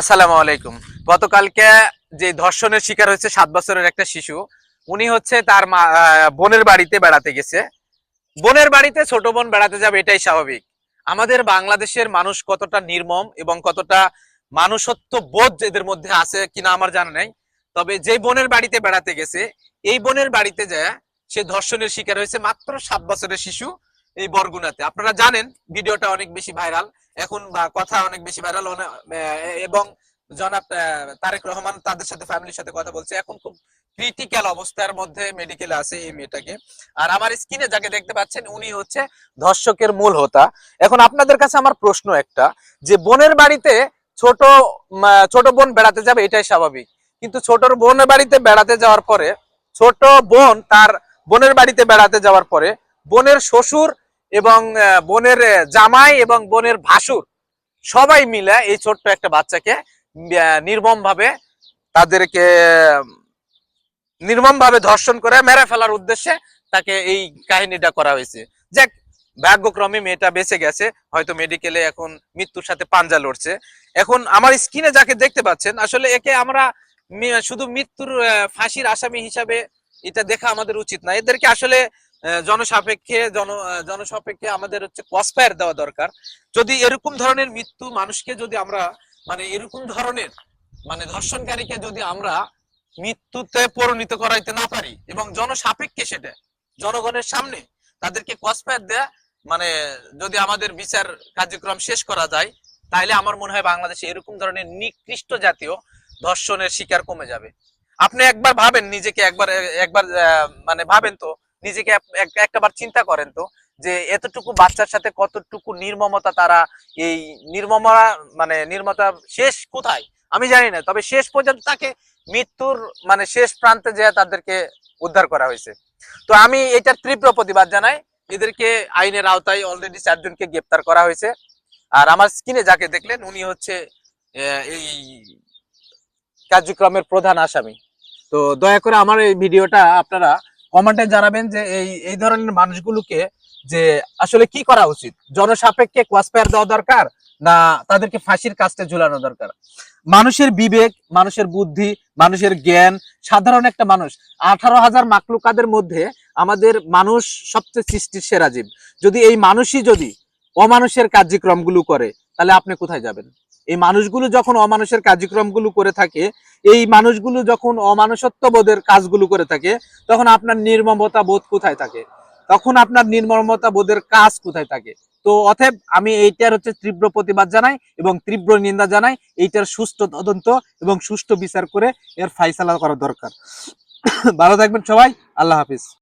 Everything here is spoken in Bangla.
আসসালামু আলাইকুম। গতকালকে যে ধর্ষণের শিকার হয়েছে সাত বছরের একটা শিশু, উনি হচ্ছে তার বোনের বাড়িতে বেড়াতে গেছে। বোনের বাড়িতে ছোট বোন বেড়াতে যাবে, এটাই স্বাভাবিক। আমাদের বাংলাদেশের মানুষ কতটা নির্মম এবং কতটা মানুষত্ব বোধ এদের মধ্যে আছে কিনা আমার জানা নেই। তবে যে বোনের বাড়িতে বেড়াতে গেছে, এই বোনের বাড়িতে যায়, সে ধর্ষণের শিকার হয়েছে মাত্র সাত বছরের শিশু। এই বরগুনাতে। আপনারা জানেন, ভিডিওটা অনেক বেশি ভাইরাল। এখন কথা অনেক বেশি ভাইরাল এবং জনাব তারেক রহমান তাদের সাথে ফ্যামিলির সাথে কথা বলছে। এখন খুব ক্রিটিক্যাল অবস্থার মধ্যে মেডিকেলে আছে এই মেয়েটাকে। আর আমার স্ক্রিনে যাকে দেখতে পাচ্ছেন, উনি হচ্ছে ধর্ষকের মূল হোতা। এখন আপনাদের কাছে আমার প্রশ্ন একটা, যে বোনের বাড়িতে ছোট ছোট বোন বেড়াতে যাবে, এটাই স্বাভাবিক। কিন্তু ছোট বোনের বাড়িতে বেড়াতে যাওয়ার পরে, ছোট বোন তার বোনের বাড়িতে বেড়াতে যাওয়ার পরে, বোনের শ্বশুর এবং বোনের জামাই এবং বোনের ভাসুর সবাই মিলে এই ছোট্ট একটা বাচ্চাকে নির্মম ভাবে তাদেরকে নির্মম ভাবে ধর্ষণ করে মেরে ফেলার উদ্দেশ্যে তাকে এই কাহিনীটা করা হয়েছে। যাক, ভাগ্যক্রমে মেয়েটা বেঁচে গেছে, হয়তো মেডিকেলে এখন মৃত্যুর সাথে পাঞ্জা লড়ছে। এখন আমার স্ক্রিনে যাকে দেখতে পাচ্ছেন, আসলে একে আমরা শুধু মৃত্যুর ফাঁসির আসামি হিসাবে এটা দেখা আমাদের উচিত না। এদেরকে আসলে জনসাপেক্ষে, জন জনসাপেক্ষে আমাদের হচ্ছে কসফায়ার দেওয়া দরকার। যদি এরকম ধরনের মৃত্যু মানুষকে যদি আমরা মানে এরকম ধরনের মানে ধর্ষণকারীকে যদি আমরা মৃত্যুতে পরিণত করাইতে না পারি এবং জনসাপেক্ষে সেটা, জনগণের সামনে তাদেরকে কসফায়ার দেয়া মানে যদি আমাদের বিচার কার্যক্রম শেষ করা যায় তাহলে আমার মনে হয় বাংলাদেশে এরকম ধরনের নিকৃষ্ট জাতীয় ধর্ষণের শিকার কমে যাবে। আপনি একবার ভাবেন নিজেকে, একবার একবার মানে ভাবেন তো নিজেকে এক- এক- একটাবার চিন্তা করেন তো যে এতটুকু বাচ্চার সাথে কতটুকু নির্মমতা তারা এই নির্মমা মানে নির্মতা শেষ কোথায়? আমি জানি না, তবে শেষ পর্যন্ত তাকে মৃত্যুর মানে শেষ প্রান্তে যে তাদেরকে উদ্ধার করা হয়েছে। তো আমি এটার তীব্র প্রতিবাদ জানাই। এদেরকে আইনের আওতায় অলরেডি চারজনকে গ্রেপ্তার করা হয়েছে। আর আমার স্ক্রিনে যাকে দেখলেন, উনি হচ্ছে এই কার্যক্রমের প্রধান আসামি। তো দয়া করে আমার এই ভিডিওটা আপনারা কমেন্টে জানাবেন যে এই এই ধরনের মানুষগুলোকে যে আসলে কি করা উচিত? জনসাপেক্ষে ক্রসফায়ার দেওয়া দরকার না তাদেরকে ফাঁসির কাজটা ঝুলানো দরকার? মানুষের বিবেক, মানুষের বুদ্ধি, মানুষের জ্ঞান, সাধারণ একটা মানুষ। আঠারো হাজার মাকলুকাদের মধ্যে আমাদের মানুষ সবচেয়ে সৃষ্টির সেরা জীব। যদি এই মানুষই যদি অমানুষের কার্যক্রমগুলো করে, তাহলে আপনি কোথায় যাবেন? এই মানুষগুলো যখন অমানুষের কার্যক্রমগুলো করে থাকে, এই মানুষগুলো যখন অমানুষত্ব বোধের কাজগুলো করে থাকে, তখন আপনার নির্মমতা বোধ কোথায় থাকে? তখন আপনার নির্মমতা বোধের কাজ কোথায় থাকে? তো অতএব আমি এইটার হচ্ছে তীব্র প্রতিবাদ জানাই এবং তীব্র নিন্দা জানাই, এইটার সুষ্ঠু তদন্ত এবং সুষ্ঠু বিচার করে এর ফাইসালা করা দরকার। ভালো থাকবেন সবাই, আল্লাহ হাফিজ।